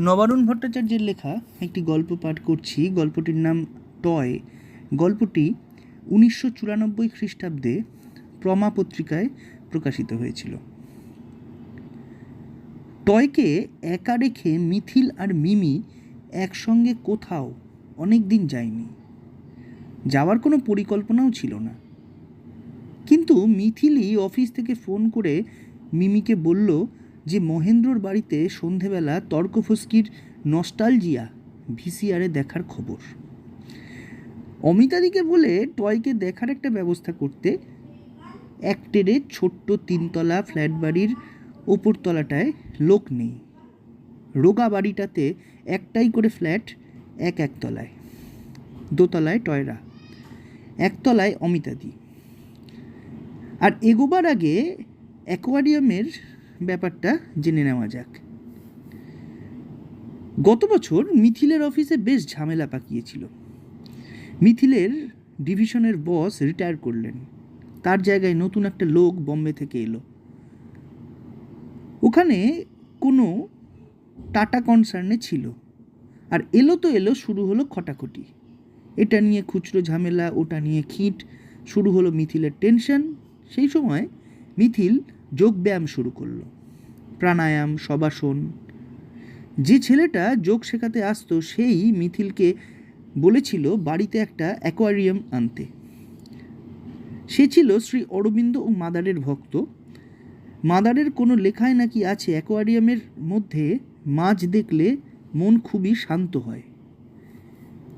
নবারুণ ভট্টাচার্যের লেখা একটি গল্প পাঠ করছি। গল্পটির নাম টয়। গল্পটি উনিশশো চুরানব্বই খ্রিস্টাব্দে প্রমা পত্রিকায় প্রকাশিত হয়েছিল। টয়কে একা রেখে মিথিল আর মিমি একসঙ্গে কোথাও অনেক দিন যায়নি। যাওয়ার কোনো পরিকল্পনাও ছিল না। কিন্তু মিথিলি অফিস থেকে ফোন করে মিমিকে বলল যে মহেন্দ্রর বাড়িতে সন্ধেবেলা তর্কফস্কির নস্টালজিয়া ভিসিআরে দেখার খবর। অমিতাদিকে বলে টয়কে দেখার একটা ব্যবস্থা করতে এক টেরে ছোট্ট তিনতলা ফ্ল্যাট বাড়ির ওপরতলাটায় লোক নেই। রোগা বাড়িটাতে একটাই করে ফ্ল্যাট, এক একতলায়। দোতলায় টয়রা, একতলায় অমিতাদি। আর এগোবার আগে অ্যাকোয়ারিয়ামের ব্যাপারটা জেনে নেওয়া যাক। গত বছর মিথিলের অফিসে বেশ ঝামেলা পাকিয়েছিল। মিথিলের ডিভিশনের বস রিটায়ার করলেন। তার জায়গায় নতুন একটা লোক বম্বে থেকে এলো। ওখানে কোনো টাটা কনসার্নে ছিল। আর এলো তো এলো, শুরু হলো খটাখটি। এটা নিয়ে খুচরো ঝামেলা, ওটা নিয়ে খিট, শুরু হলো মিথিলের টেনশন। সেই সময় মিথিল যোগব্যায়াম শুরু করল। প্রাণায়াম সবাসন যে ছেলেটা যোগ শেখাতে আসতো, সেই মিথিলকে বলেছিল, বাড়িতে একটা অ্যাকোয়ারিয়াম আনতে। সে ছিল শ্রী অরবিন্দ ও মাদারের ভক্ত। মাদারের কোনো লেখায় নাকি আছে, অ্যাকোয়ারিয়ামের মধ্যে মাছ দেখলে মন খুবই শান্ত হয়।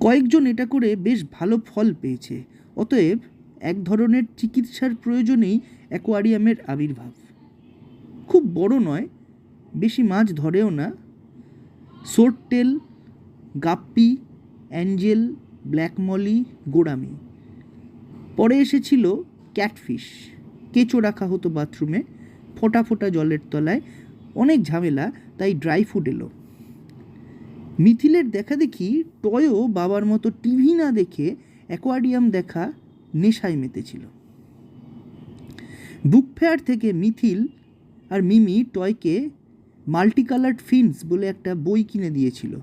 কয়েকজন এটা করে বেশ ভালো ফল পেয়েছে। অতএব এক ধরনের চিকিৎসার প্রয়োজনেই অ্যাকোয়ারিয়ামের আবির্ভাব। খুব বড় নয়, বেশি মাছ ধরেও না। Swordtail guppy, angel black molly gourami. পরে এসেছিল ক্যাটফিশ। কেঁচো রাখা হতো বাথরুমে, ফোটা ফোটা জলের তলায়। অনেক ঝামেলা, তাই ড্রাই ফুড এলো। মিথিলের দেখা দেখি টয়ও বাবার মতো টিভি না দেখে অ্যাকোয়ারিয়াম দেখা নেশায় মেতেছিল বুক ফেয়ার থেকে মিথিল আর মিমি টয়কে মাল্টি কালার্ড ফিন্স বলে একটা বই কিনে দিয়েছিল।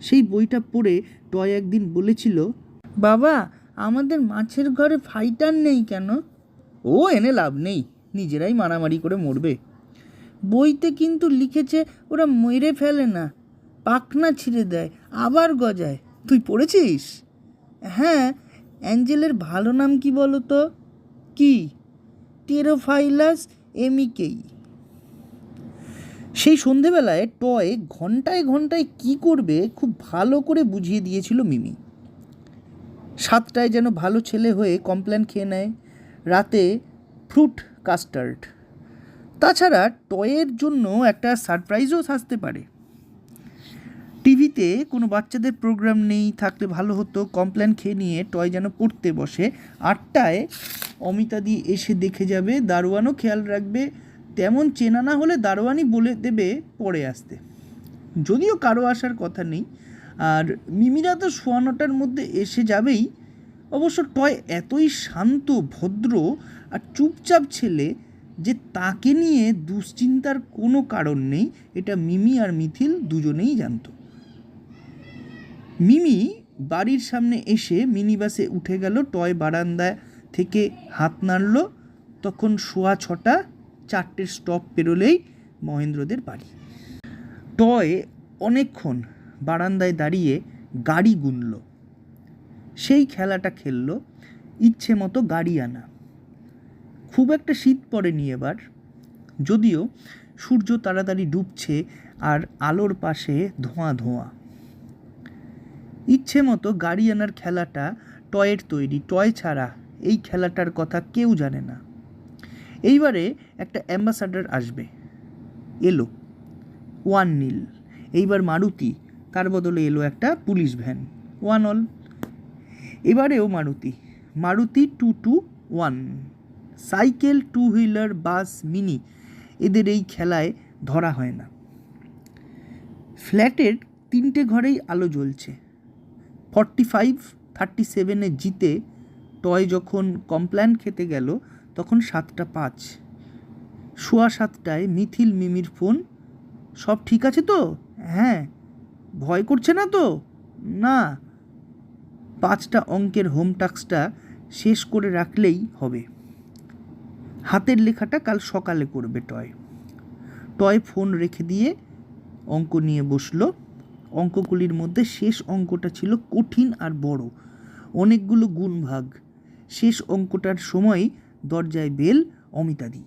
সেই বইটা পড়ে টয় একদিন বলেছিল, বাবা, আমাদের মাছের ঘরে ফাইটার নেই কেন? ও, এনে লাভ নেই, নিজেরাই মারামারি করে মরবে। বইতে কিন্তু লিখেছে, ওরা মেরে ফেলে না, পাখনা ছিঁড়ে দেয়, আবার গজায়। তুই পড়েছিস? হ্যাঁ অ্যাঞ্জেলের ভালো নাম কি বলো তো কি? টেরোফাইলাস এমিকেই। সেই সন্ধেবেলায় টয় ঘন্টায় ঘন্টায় কি করবে খুব ভালো করে বুঝিয়ে দিয়েছিল মিমি। সাতটায় যেন ভালো ছেলে হয়ে কমপ্লেন খেয়ে নেয়। রাতে ফ্রুট কাস্টার্ড। তাছাড়া টয়ের জন্য একটা সারপ্রাইজও আসতে পারে। টিভিতে কোনো বাচ্চাদের প্রোগ্রাম নেই, থাকলে ভালো হতো কমপ্ল্যান খেয়ে নিয়ে টয় যেন পড়তে বসে। আটটায় অমিতাদি এসে দেখে যাবে, দারোয়ানও খেয়াল রাখবে, তেমন চেনা না হলে দারোয়ানই বলে দেবে পরে আসতে। যদিও কারও আসার কথা নেই, আর মিমিরা তো সোয়া নটার মধ্যে এসে যাবেই। অবশ্য টয় এতই শান্ত, ভদ্র আর চুপচাপ ছেলে যে তাকে নিয়ে দুশ্চিন্তার কোনো কারণ নেই, এটা মিমি আর মিথিল দুজনেই জানতো। মিমি বাড়ির সামনে এসে মিনি বাসে উঠে গেল, টয় বারান্দা থেকে হাত নাড়ল। তখন শোয়া ছটা, চারটের স্টপ পেরোলেই মহেন্দ্রদের বাড়ি। টয় অনেকক্ষণ বারান্দায় দাঁড়িয়ে গাড়ি গুনল। সেই খেলাটা খেলল, ইচ্ছে মতো গাড়ি আনা। খুব একটা শীত পড়েনি এবার। যদিও সূর্য তাড়াতাড়ি ডুবছে আর আলোর পাশে ধোঁয়া ধোঁয়া। ইচ্ছে মতো গাড়ি আনার খেলাটা টয়ের তৈরি, টয় ছাড়া এই খেলাটার কথা কেউ জানে না। এইবারে একটা অ্যাম্বাসাডার আসবে। এলো, ওয়ান নীল। এইবার মারুতি, তার বদলে এলো একটা পুলিশ ভ্যান। One all. এবারেও Maruti. Maruti two two one. Cycle two wheeler bus, mini, এদের এই খেলায় ধরা হয় না। ফ্ল্যাটের তিনটে ঘরেই আলো জ্বলছে। ফর্টি ফাইভ থার্টি সেভেনে জিতে টয় যখন কমপ্ল্যান খেতে গেল, তখন সাতটা পাঁচ। সোয়া সাতটায় মিথিল মিমির ফোন, সব ঠিক আছে তো? হ্যাঁ। ভয় করছে না তো? না। পাঁচটা অঙ্কের হোম টাস্কটা শেষ করে রাখলেই হবে। হাতের লেখাটা কাল সকালে করবে টয়। টয় ফোন রেখে দিয়ে অঙ্ক নিয়ে বসল। অঙ্কগুলির মধ্যে শেষ অঙ্কটা ছিল কঠিন আর বড়। অনেকগুলো গুণ ভাগ শেষ অঙ্কটার সময় দরজায় বেল অমিতাদি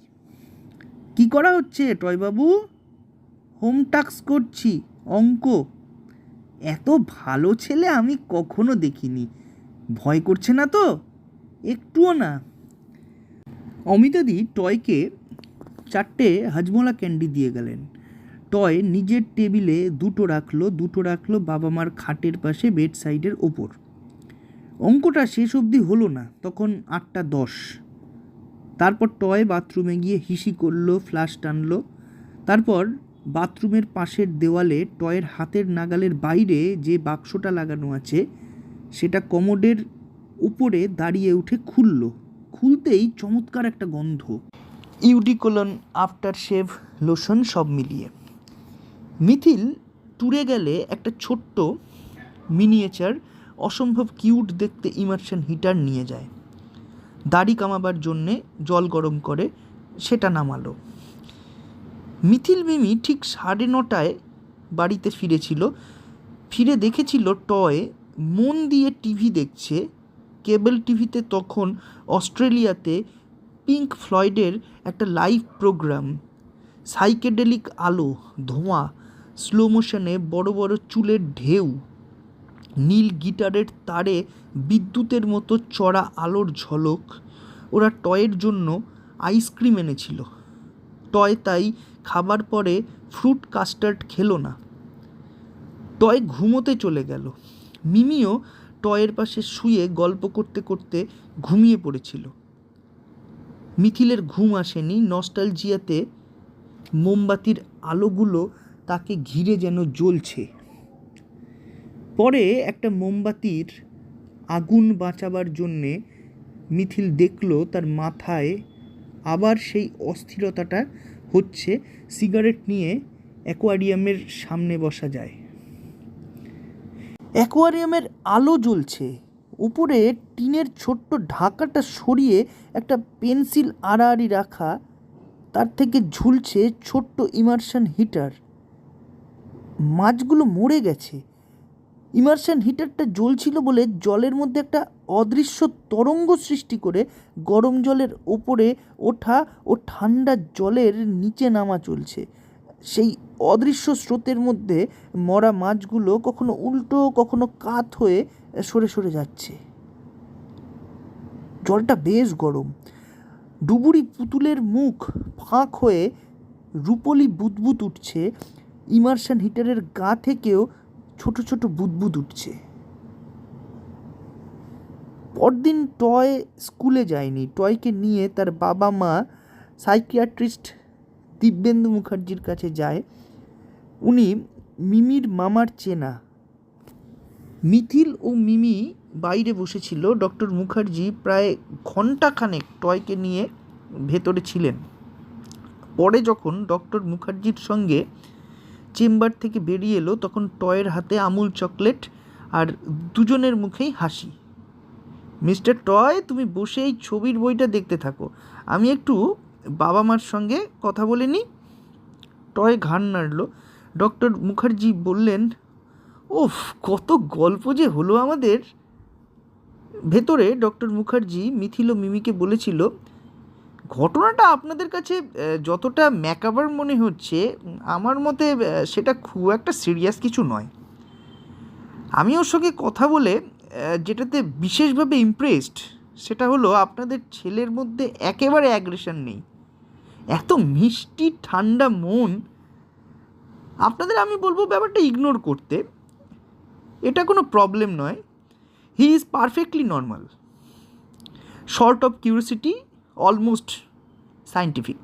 কি করা হচ্ছে, টয়বাবু? হোম টাস্ক করছি, অঙ্ক। এত ভালো ছেলে আমি কখনো দেখিনি। ভয় করছে না তো? একটুও না। অমিতাদি টয়কে চারটে হাজমোলা ক্যান্ডি দিয়ে গেলেন। টয় নিজের টেবিলে দুটো রাখল দুটো রাখল বাবা মার খাটের পাশে বেড সাইডের ওপর। অঙ্কটা শেষ অবধি হলো না, তখন আটটা দশ। তারপর টয় বাথরুমে গিয়ে হিসি করল, ফ্লাশ টানলো। তারপর বাথরুমের পাশের দেওয়ালে টয়ের হাতের নাগালের বাইরে যে বাক্সটা লাগানো আছে, সেটা কমোডের উপরে দাঁড়িয়ে উঠে খুলল। খুলতেই চমৎকার একটা গন্ধ। ইউডিকোলন আফটার শেভ লোশন সব মিলিয়ে। মিথিল ট্যুরে গেলে একটা ছোট্ট মিনিয়েচার অসম্ভব কিউট দেখতে ইমার্শন হিটার নিয়ে যায়। দাড়ি কামাবার জন্যে জল গরম করে, সেটা নামালো। মিথিল মিমি ঠিক সাড়ে নটায় বাড়িতে ফিরেছিল। ফিরে দেখেছিল টয় মন দিয়ে টিভি দেখছে। কেবল টিভিতে তখন অস্ট্রেলিয়াতে পিঙ্ক ফ্লয়েডের একটা লাইভ প্রোগ্রাম সাইকেডেলিক আলো, ধোঁয়া স্লো মোশনে বড় বড় চুলের ঢেউ, নীল গিটারের তারে বিদ্যুতের মতো চড়া আলোর ঝলক। ওরা টয়ের জন্য আইসক্রিম এনেছিল। টয় তাই খাবার পরে ফ্রুট কাস্টার্ড খেলো না। টয় ঘুমোতে চলে গেল। মিমিও টয়ের পাশে শুয়ে গল্প করতে করতে ঘুমিয়ে পড়েছিল। মিথিলের ঘুম আসেনি নস্টালজিয়াতে মোমবাতির আলোগুলো তাকে ঘিরে যেন জ্বলছে। পরে একটা মোমবাতির আগুন বাঁচাবার জন্যে মিথিল দেখল তার মাথায় আবার সেই অস্থিরতাটা হচ্ছে সিগারেট নিয়ে অ্যাকোয়ারিয়ামের সামনে বসা যায়। অ্যাকোয়ারিয়ামের আলো জ্বলছে। উপরে টিনের ছোট্ট ঢাকাটা সরিয়ে একটা পেন্সিল আড়াআড়ি রাখা, তার থেকে ঝুলছে ছোট্ট ইমার্শন হিটার। মাছগুলো মরে গেছে। ইমার্শন হিটারটা জ্বলছিল বলে জলের মধ্যে একটা অদৃশ্য তরঙ্গ সৃষ্টি করে গরম জলের ওপরে ওঠা ও ঠান্ডা জলের নিচে নামা চলছে। সেই অদৃশ্য স্রোতের মধ্যে মরা মাছগুলো কখনো উল্টো, কখনো কাত হয়ে সরে সরে যাচ্ছে। জলটা বেশ গরম। ডুবুরি পুতুলের মুখ ফাঁক হয়ে রূপলি বুদবুদ উঠছে। ইমার্শন হিটারের গা থেকেও ছোট ছোট বুদবুদ উঠছে। পরদিন টয় স্কুলে যায়নি। টয়কে নিয়ে তার বাবা মা সাইকিয়াট্রিস্ট দিব্যেন্দু মুখার্জির কাছে যায়। উনি মিমির মামার চেনা। মিথিল ও মিমি বাইরে বসেছিল। ডক্টর মুখার্জি প্রায় ঘন্টাখানেক টয়কে নিয়ে ভেতরে ছিলেন। পরে যখন ডক্টর মুখার্জির সঙ্গে চেম্বার থেকে বেরিয়ে এলো, তখন টয়ের হাতে আমুল চকলেট আর দুজনের মুখেই হাসি। মিস্টার টয়, তুমি বসে এই ছবির বইটা দেখতে থাকো। আমি একটু বাবা মার সঙ্গে কথা বলে নিই। টয় ঘাড় নাড়ল। ডক্টর মুখার্জি বললেন, ওফ, কত গল্প যে হলো আমাদের। ভেতরে ডক্টর মুখার্জি মিথিল মিমিকে বলেছিল ঘটনাটা আপনাদের কাছে যতটা ম্যাকাবার মনে হচ্ছে আমার মতে সেটা খুব একটা সিরিয়াস কিছু নয়। আমি ওর সঙ্গে কথা বলে যেটাতে বিশেষভাবে ইমপ্রেসড সেটা হলো আপনাদের ছেলের মধ্যে একেবারে অ্যাগ্রেশন নেই। এত মিষ্টি, ঠান্ডা মন, আপনাদের আমি বলব ব্যাপারটা ইগনোর করতে। এটা কোনো প্রবলেম নয়। He is perfectly normal sort of curiosity almost scientific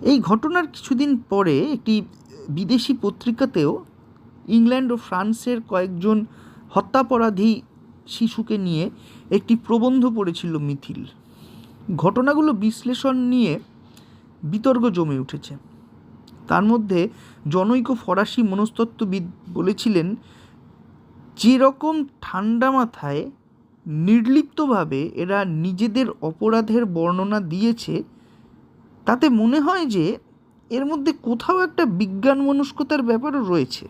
এই ঘটনার কিছুদিন পরে একটি বিদেশি পত্রিকাতেও ইংল্যান্ড ও ফ্রান্সের কয়েকজন হত্যাপরাধী শিশুকে নিয়ে একটি প্রবন্ধ পড়েছিল মিথিল। ঘটনাগুলো বিশ্লেষণ নিয়ে বিতর্ক জমে উঠেছে। তার মধ্যে জনৈক ফরাসি মনস্তত্ত্ববিদ বলেছিলেন, যেরকম ঠান্ডা মাথায় নির্লিপ্তভাবে এরা নিজেদের অপরাধের বর্ণনা দিয়েছে, তাতে মনে হয় যে এর মধ্যে কোথাও একটা বিজ্ঞান মনস্কতার ব্যাপারও রয়েছে।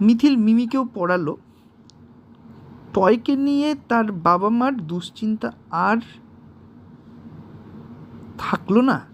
মিথিল মিমিকেও পড়ালো। টয়কে নিয়ে তার বাবা মার দুশ্চিন্তা আর থাকল না।